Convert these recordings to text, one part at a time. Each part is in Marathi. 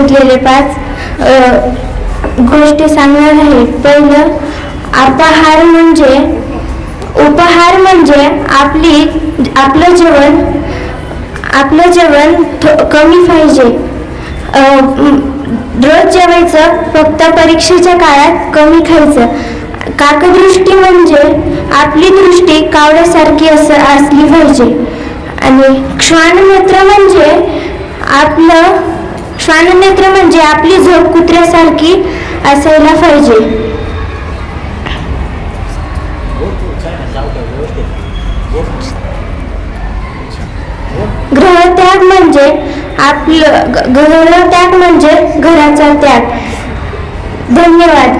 घेतलेले पाच गोष्टी सांगणार आहे. पहिलं अपहार म्हणजे उपहार म्हणजे आपली आपलं जेवण आपलं जेवण थो- कमी पाहिजे. रोज जेवायचं फक्त परीक्षेच्या काळात कमी खायचं. काकदृष्टी म्हणजे आपली दृष्टी कावड्यासारखी अस असली पाहिजे. आणि क्षणमूत्र म्हणजे आपलं श्वाननेत्र म्हणजे आपली झोप कुत्र्यासारखी असायला पाहिजे. ग्रहत्याग म्हणजे आपलं ग- ग्रहत्याग म्हणजे घराचा त्याग. धन्यवाद.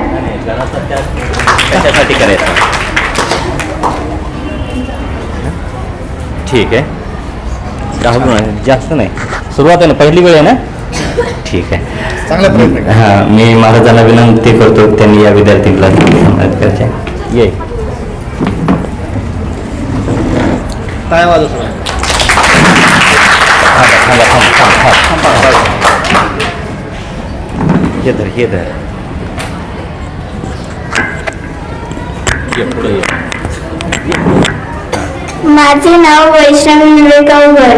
त्यासाठी करायचं? ठीक आहे. जास्त नाही. सुरुवात आहे ना पहिली वेळ आहे ना? ठीक आहे. चांगला प्रयत्न. हां मी महाराजांना विनंती करतो त्यांनी या विद्यार्थीला मदत करायचे. ये. टाळ्या वाजव हे धर हे धर. माझे नाव वैष्णवी विवेकावकर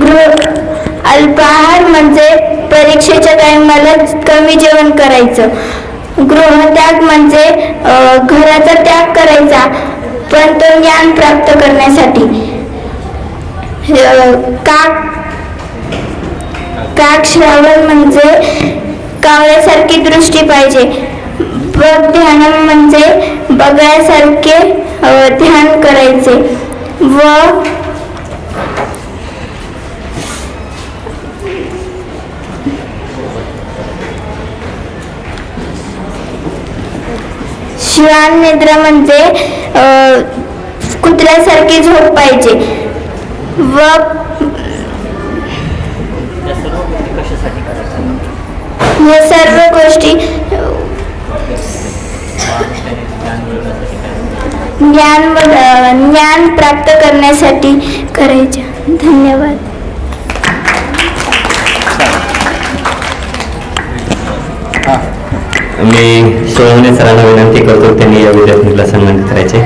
गृह अल्पाहार म्हणजे परीक्षेच्या टायमाला कमी जेवण करायचं. गृहत्याग म्हणजे घराचा त्याग करायचा पण तो ज्ञान प्राप्त करण्यासाठी. काक काक श्रावण म्हणजे कावळ्यासारखी दृष्टी पाहिजे. बघ ध्यान म्हणजे बघायसारखे ध्यान करायचे. व श्वान निद्रा म्हणजे कुत्र्यासारखी झोप पाहिजे. व या सर्व गोष्टी ज्ञान ज्ञान प्राप्त करण्यासाठी करायच्या. धन्यवाद. मी सोहने सरांना विनंती करतो त्यांनी या विद्यार्थीला सन्मानित करायचे.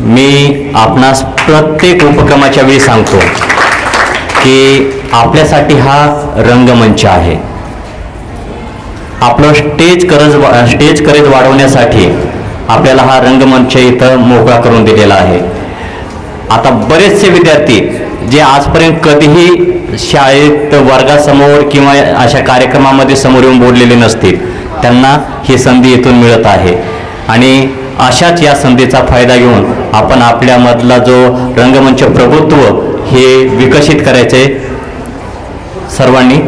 मी आपणास प्रत्येक उपक्रमाच्या वेळी सांगतो की आपल्यासाठी हा रंगमंच आहे. आपलं स्टेज करज स्टेज करेज वाढवण्यासाठी आपल्याला हा रंगमंच इथं मोकळा करून दिलेला आहे. आता बरेचसे विद्यार्थी जे आजपर्यंत कधीही शाळेत वर्गासमोर किंवा अशा कार्यक्रमामध्ये समोर येऊन बोललेले नसतील त्यांना ही संधी इथून मिळत आहे. आणि अशाच या संधीचा फायदा घेऊन आपण आपल्यामधला जो रंगमंच प्रभुत्व हे विकसित करायचे सर्वांनी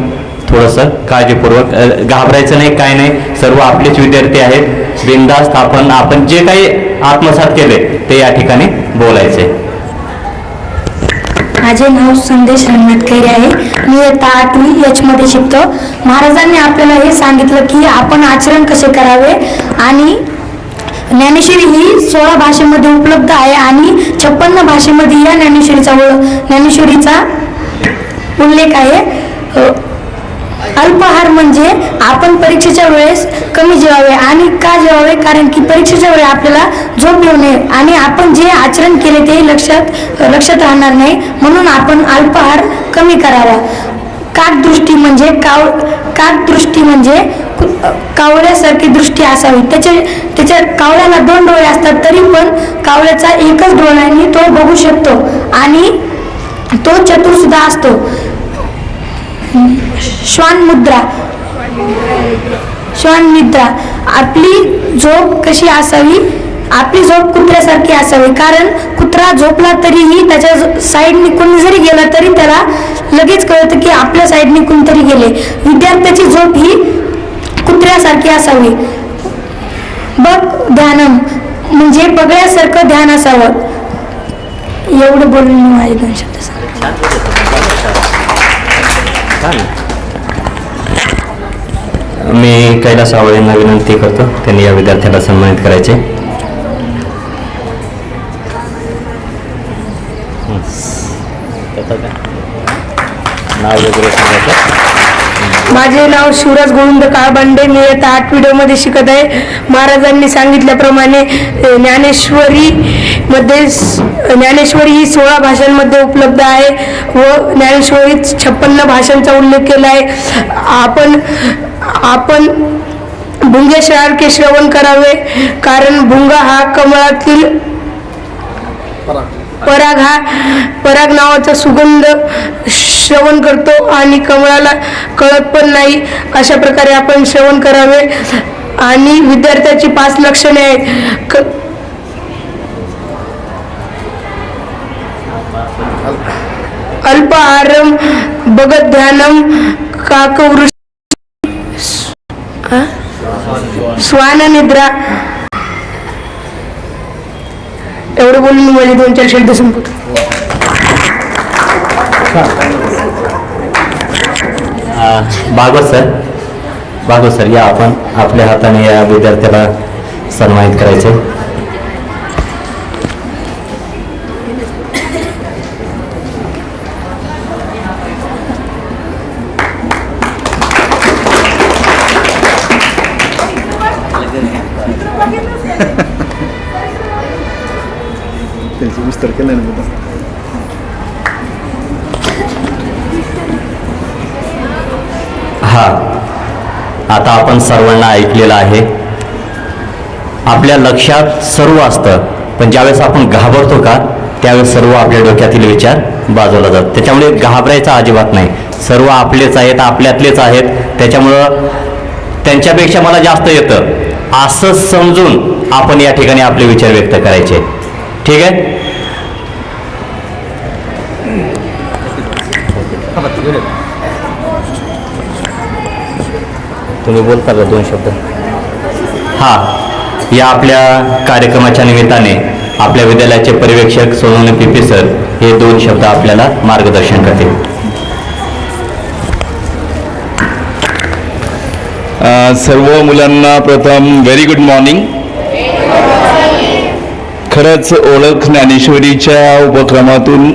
थोडंसं काळजीपूर्वक घाबरायचं नाही काय नाही सर्व आपलेच विद्यार्थी आहेत. बिंदास्त आपण आपण जे काही आत्मसात केले ते या ठिकाणी बोलायचे माझे नाव संदेश रंगनाथ खैरे आहे. मी इयत्ता आठवी एच मध्ये शिकतो. महाराजांनी आपल्याला हे सांगितलं की आपण आचरण कसे करावे आणि ज्ञानेश्वरी ही सोळा भाषेमध्ये उपलब्ध आहे आणि छप्पन्न भाषेमध्ये या ज्ञानेश्वरीचा ज्ञानेश्वरीचा उल्लेख आहे. अल्पाहार म्हणजे आपण परीक्षेच्या वेळेस कमी जेवावे आणि का जेवावे? कारण की परीक्षेच्या वेळी आपल्याला झोप येऊ नये आणि आपण जे आचरण केले ते लक्षात लक्षात राहणार नाही. म्हणून आपण अल्पाहार कमी करावा. काकदृष्टी म्हणजे काव काकदृष्टी म्हणजे कावळ्यासारखी दृष्टी असावी. त्याच्या त्याच्या कावळ्याला दोन डोळे असतात तरी पण कावळ्याचा एकच डोळ्याने तो बघू शकतो. आणि तो चतुर सुद्धा असतो. श्वान मुद्रा. श्वान निद्रा. आपली झोप कशी असावी? आपली झोप कुत्र्यासारखी असावी. कारण कुत्रा झोपला तरीही त्याच्या साईडने कोणी जरी गेला तरी त्याला लगेच कळतं की आपल्या साईडने कोणतरी गेले. विद्यार्थ्याची झोप ही कुत्र्यासारखी असावी. बघ ध्यानम. म्हणजे बघण्यासारखं ध्यान असावं. एवढं बोलून माझे दोन शब्द सांग. मी कैलास आवळेंना विनंती करतो त्यांनी या विद्यार्थ्याला सन्मानित करायचे. नाव वगैरे सांगायचं माझे नाव शिवराज गोविंद काळबांडे मी आता आठ व्हिडिओमध्ये शिकत आहे. महाराजांनी सांगितल्याप्रमाणे ज्ञानेश्वरीमध्ये ज्ञानेश्वरी मध्ये ज्ञानेश्वरी ही सोळा भाषांमध्ये उपलब्ध आहे व ज्ञानेश्वरीत छप्पन्न भाषांचा उल्लेख केला आहे. आपण आपण भुंगेसारखे श्रवण करावे कारण भुंगा हा कमळातील पराग. हा पराग नावाचा सुगंध श्रवण करतो आणि कमळाला कळत पण नाही. अशा प्रकारे आपण श्रवण करावे. आणि विद्यार्थ्याची पाच लक्षणे आहेत. क- अल्पहारम बगत ध्यानम काकवृष्टी श्वान निद्रा एवढं बोलून माझे दोन चार शब्द संपत भागवत सर. भागवत सर या आपण आपल्या हाताने या विद्यार्थ्याला सन्मानित करायचे. हा आता आपण सर्वांना ऐकलेलं आहे. आपल्या लक्षात सर्व असतं पण ज्यावेळेस आपण घाबरतो का त्यावेळेस सर्व आपल्या डोक्यातील विचार बाजूला जातात. त्याच्यामुळे घाबरायचा अजिबात नाही. सर्व आपलेच आहेत आपल्यातलेच आहेत. त्याच्यामुळं त्यांच्यापेक्षा मला जास्त येतं. असं समजून आपण या ठिकाणी आपले विचार व्यक्त करायचे. ठीक आहे? तुम्ही बोलता का दोन शब्द? हा या आपल्या कार्यक्रमाच्या निमित्ताने आपल्या विद्यालयाचे पर्यवेक्षक सोनवणे पिपी सर हे दोन शब्द आपल्याला मार्गदर्शन करतील. सर्व मुलांना प्रथम व्हेरी गुड मॉर्निंग खरंच ओळख ज्ञानेश्वरीच्या उपक्रमातून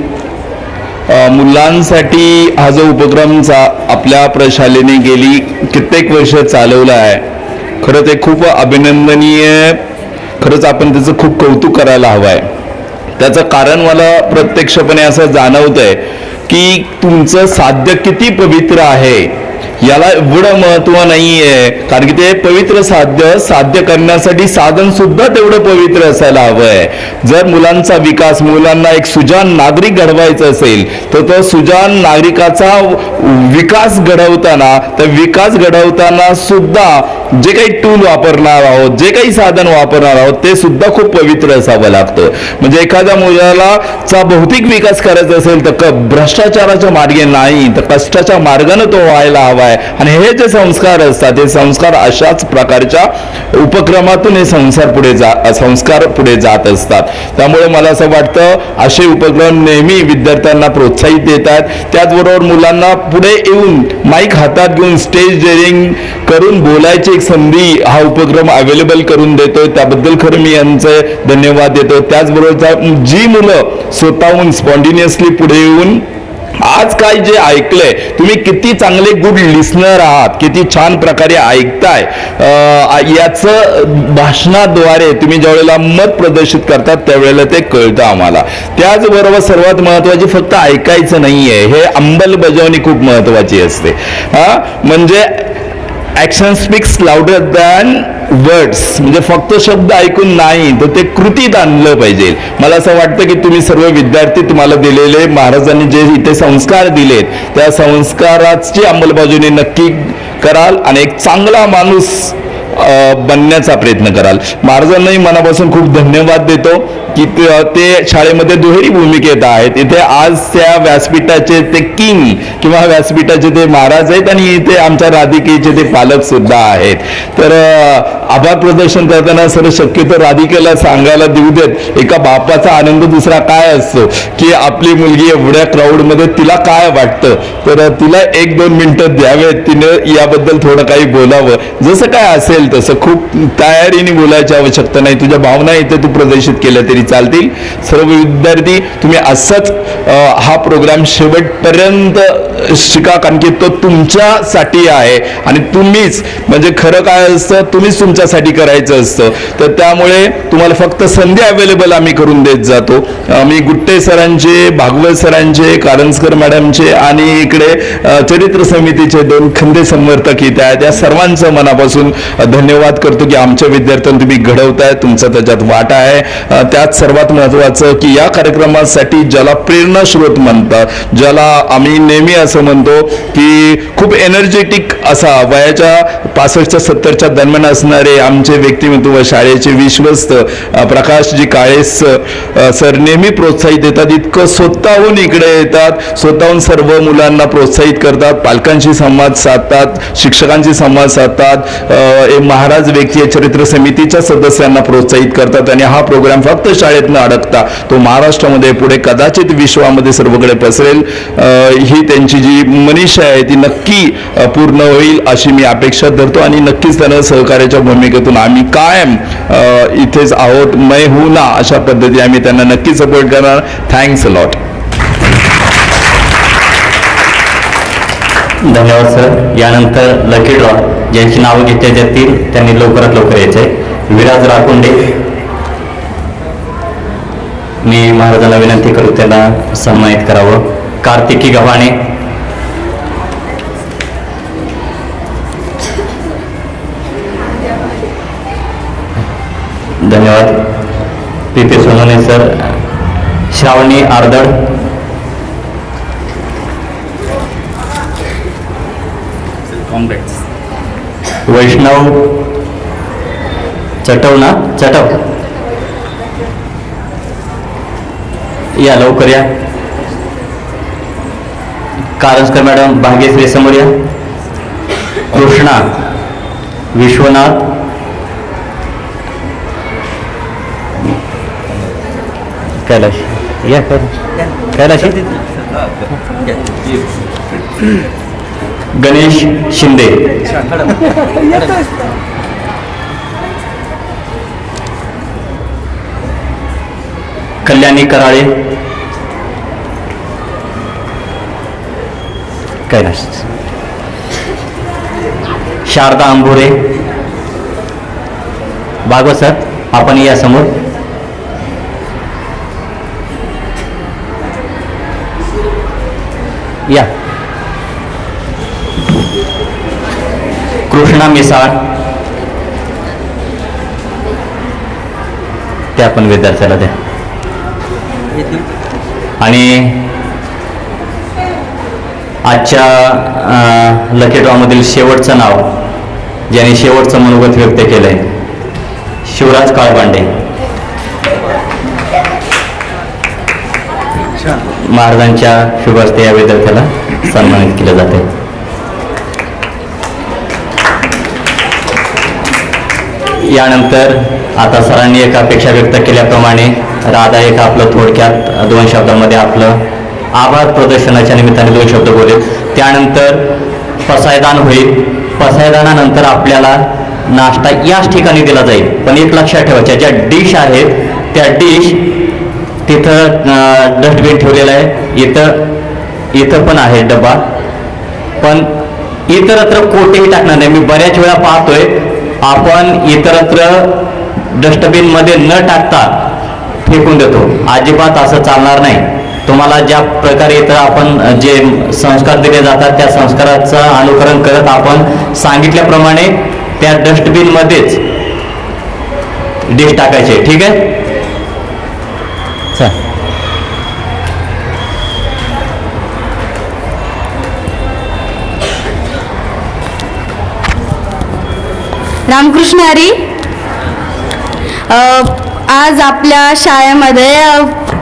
मुलांसाठी हा जो उपक्रम चा आपल्या प्रशालेने गेली कित्येक वर्ष चालवला आहे खरं ते खूप अभिनंदनीय खरंच आपण त्याचं खूप कौतुक करायला हवं आहे. त्याचं कारण मला प्रत्यक्षपणे असं जाणवत आहे की तुमचं साध्य किती पवित्र आहे याला एवढं महत्त्व नाही आहे कारण की ते पवित्र साध्य साध्य करण्यासाठी साधन सुद्धा तेवढं पवित्र असायला हवंय. जर मुलांचा विकास मुलांना एक सुजान नागरिक घडवायचं असेल तर तो सुजान नागरिकाचा विकास घडवताना तर विकास घडवताना सुद्धा जे काही टूल वापरणार आहोत जे काही साधन वापरणार आहोत ते सुद्धा खूप पवित्र असावं लागतं. म्हणजे एखाद्या मुलाला चा भौतिक विकास करायचा असेल तर क भ्रष्टाचाराच्या मार्गे नाही तर कष्टाच्या मार्गानं तो व्हायला हवा आहे आणि हे जे संस्कार असतात हे संस्कार अशाच प्रकारच्या उपक्रमातून हे संसार पुढे जा संस्कार पुढे जात असतात. त्यामुळे मला असं वाटतं असे उपक्रम नेहमी विद्यार्थ्यांना प्रोत्साहित देतात. त्याचबरोबर मुलांना पुढे येऊन माईक हातात घेऊन स्टेज डेअरिंग करून बोलायचे एक संधी हा उपक्रम अवेलेबल करून देतोय. त्याबद्दल खरं मी यांचे धन्यवाद देतो त्याचबरोबर जी मुलं स्वतःहून स्पॉन्टिन्युअसली पुढे येऊन आज काय जे ऐकलंय तुम्ही किती चांगले गुड लिस्नर आहात किती छान प्रकारे ऐकताय याच याचं भाषणाद्वारे तुम्ही ज्यावेळेला मत प्रदर्शित करतात त्यावेळेला ते कळतं आम्हाला. त्याचबरोबर सर्वात महत्वाची फक्त ऐकायचं नाहीये हे अंमलबजावणी खूप महत्वाची असते. हा? म्हणजे action speaks louder than words म्हणजे फक्त शब्द ऐकून नाही तर ते कृतीत आणलं पाहिजे. मला असं वाटतं की तुम्ही सर्व विद्यार्थी तुम्हाला दिलेले महाराजांनी जे इथे संस्कार दिलेत त्या संस्काराची अंमलबजावणी नक्की कराल आणि एक चांगला माणूस बनण्याचा प्रयत्न कराल. महाराजांनाही मनापासून खूप धन्यवाद देतो की ते ते शाळेमध्ये दुहेरी भूमिकेत आहेत. इथे आज त्या व्यासपीठाचे ते किंग किंवा व्यासपीठाचे ते महाराज आहेत आणि इथे आमच्या राधिकेचे ते पालक सुद्धा आहेत. तर आभार प्रदर्शन करताना सर शक्यतो राधिकेला सांगायला देऊ देत एका बापाचा आनंद दुसरा काय असतो? की आपली मुलगी एवढ्या क्राऊडमध्ये तिला काय वाटतं? तर तिला एक दोन मिनिटं द्यावेत. तिने याबद्दल थोडं काही बोलावं. जसं काय असेल वाटेल तसं खूप तयारीने बोलायची आवश्यकता नाही. तुझ्या भावना इथे तू प्रदर्शित केल्या तरी चालतील. सर्व विद्यार्थी तुम्ही असंच हा प्रोग्राम शेवटपर्यंत शिका कारण की तो तुमच्यासाठी आहे. आणि तुम्हीच म्हणजे खरं काय असतं तुम्हीच तुमच्यासाठी करायचं असतं. तर त्यामुळे तुम्हाला फक्त संधी अवेलेबल आम्ही करून देत जातो. आम्ही गुट्टे सरांचे भागवत सरांचे कारंजकर मॅडमचे आणि इकडे चरित्र समितीचे दोन खंदे समर्थक इथे आहेत. या सर्वांचं मनापासून धन्यवाद करतो की आमच्या विद्यार्थ्यांना तुम्ही घडवताय तुमचा त्याच्यात वाटा आहे. त्यात सर्वात महत्त्वाचं की या कार्यक्रमासाठी ज्याला प्रेरणा स्रोत म्हणतात ज्याला आम्ही नेहमी असं म्हणतो की खूप एनर्जेटिक असा वयाच्या पासष्टच्या सत्तरच्या दरम्यान असणारे आमचे व्यक्तिमत्व शाळेचे विश्वस्त प्रकाशजी काळे सर नेहमी प्रोत्साहित देतात. इतकं स्वतःहून इकडे येतात. स्वतःहून सर्व मुलांना प्रोत्साहित करतात. पालकांशी संवाद साधतात. शिक्षकांशी संवाद साधतात. हे महाराज व्यक्ती चरित्र समितीच्या सदस्यांना प्रोत्साहित करतात आणि हा प्रोग्राम फक्त शाळेत न अडकता तो महाराष्ट्रामध्ये पुढे कदाचित विश्वामध्ये सर्वकडे पसरेल. ही त्यांची जी मनीषा आहे ती नक्की पूर्ण होईल अशी मी अपेक्षा धरतो आणि नक्कीच त्यांना सहकार्याच्या भूमिकेतून आम्ही कायम इथेच आहोत. मै हू ना अशा पद्धती आम्ही त्यांना नक्की सपोर्ट करणार. थँक्स लॉट धन्यवाद सर यानंतर लकी ड्रॉ ज्यांची नावं घेतल्या जातील त्यांनी लवकरात लवकर यायचं आहे विराज राकुंडे. मी महाराजांना विनंती करू त्यांना सन्मानित करावं. कार्तिकी गव्हाणे. धन्यवाद. P P Sonawane sir. Shravani Ardad. Vaishnav. Chatav ना? चटव. या लवकर या. कारंजकर मॅडम भाग्यश्री समोर या. कृष्णा विश्वनाथ. कैलाश। या कैलाश। गणेश शिंदे। कल्याणी कराळे। कैलाश। शारदा अंबुरे। भागवत सर आपण या समोर या. कृष्णा मिसाळ. त्या पण विद्यार्थ्याला द्या. आणि आजच्या अं, लकी ड्रॉमधील शेवटचं नाव ज्याने शेवटचं मनोगत व्यक्त केलंय शिवराज काळबांडे. महाराजांच्या शुभ हस्ते या विद्यार्थ्याला सन्मानित केलं जाते. यानंतर आता सरांनी एक अपेक्षा व्यक्त केल्याप्रमाणे राधा एक आपलं थोडक्यात दोन शब्दामध्ये आपलं आभार प्रदर्शनाच्या निमित्ताने दोन शब्द बोलेल त्यानंतर पसायदान होईल. पसायदानानंतर आपल्याला नाश्ता याच ठिकाणी दिला जाईल. पण एक लक्षात ठेवायच्या ज्या डिश आहेत त्या डिश तिथं डस्टबिन ठेवलेलं आहे. इथं इथं पण आहे डबा पण इतरत्र कोठेही टाकणार नाही. मी बऱ्याच वेळा पाहतोय आपण इतरत्र डस्टबिनमध्ये न टाकता फेकून देतो. अजिबात असं चालणार नाही. तुम्हाला ज्या प्रकारे इथं आपण जे संस्कार दिले जातात त्या संस्काराचं अनुकरण करत आपण सांगितल्याप्रमाणे त्या डस्टबिनमध्येच डिश टाकायचे. ठीक आहे? रामकृष्ण हरी. आज आपल्या शाळेमध्ये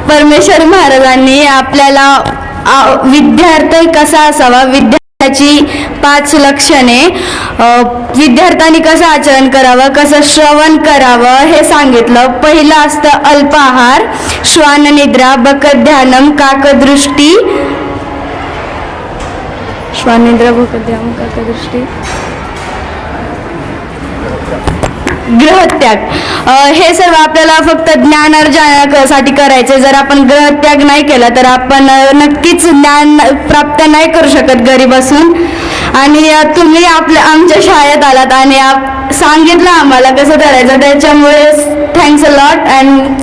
परमेश्वर महाराजांनी आपल्याला विद्यार्थी कसा असावा? विद्यार्थ्याची पाच लक्षणे. विद्यार्थ्यांनी कसं आचरण करावं? कसं श्रवण करावं? हे सांगितलं. पहिलं असतं अल्पाहार श्वाननिद्रा बकत ध्यानम काकदृष्टी. श्वाननिद्रा बकत ध्यानम काकदृष्टी. ग्रहत्याग. हे सर्व आपल्याला फक्त ज्ञान अर्जनासाठी करायचे जर आपण ग्रहत्याग नाही केला तर आपण नक्कीच ज्ञान प्राप्त नाही करू शकत घरी बसून आणि तुम्ही आपल्या आमच्या शाळेत आलात आणि आप सांगितलं आम्हाला कसं करायचं. त्याच्यामुळे थँक्स अ लॉट अँड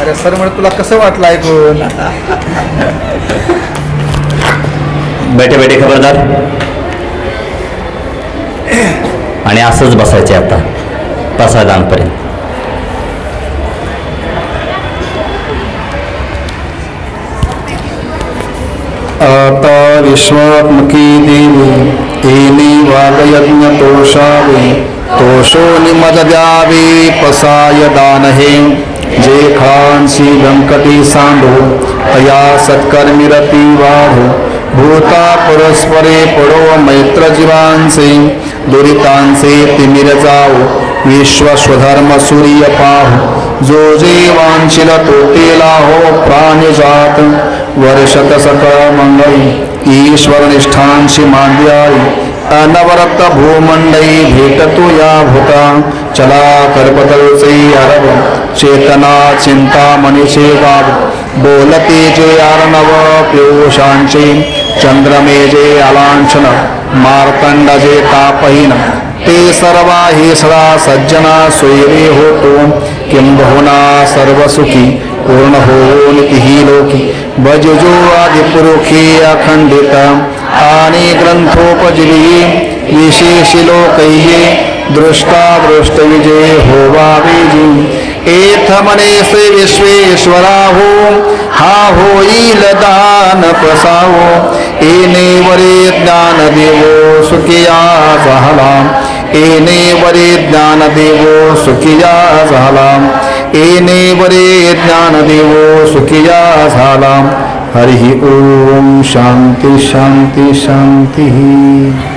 अरे सर म्हणजे तुला कसं वाटलं ऐकून? बैठे बैठे खबरदार. आणि असंच बसायचे आता बसा आता विश्वात्मकी देवी एनी वागयज्ञ तोषावे तोषो निमज द्यावे पसाय दान हे जे खानसी व्यंकटी सांडो अया सत्कर्मी रती वाढो. भूता परस्परे पडो मैत्र जीवांचे दुरितांचे तिमिर विश्व हो। विश्वस्वधर्म सूर्य पाहो। जो जे वांछिल तोटेला हो प्राणिजात। वर्षत सकळ मंगळी ईश्वर निष्ठांशी मांद्याई अनवरत भूमंडई भेटतो या भूता। चला करपतळचे अरब। चेतना चिंता मनीषे बाब बोलते जे अर्णव पियुषांचे चंद्रमे जे अलांछन मार्तंड जे तापहीन। ते सर्वा हे सदा सज्जना सोयरे होतो। किंबहुना सर्व सुखी पूर्ण होऊन तिही लोकी। भजजो आदिपुरुषी अखंडित आणि ग्रंथोपजीवी विशेष लोकैये दृष्टा दृष्ट विजय होवा विजी एथ मनेसे विश्वेश्वरा हो हा होईल दान प्रसावो। एने वरे ज्ञान देवो सुखिया झाला एने वरे ज्ञान देवो सुखिया झाला एने वरे ज्ञान देवो सुखिया झाला हरि ओम शांती शांती शांती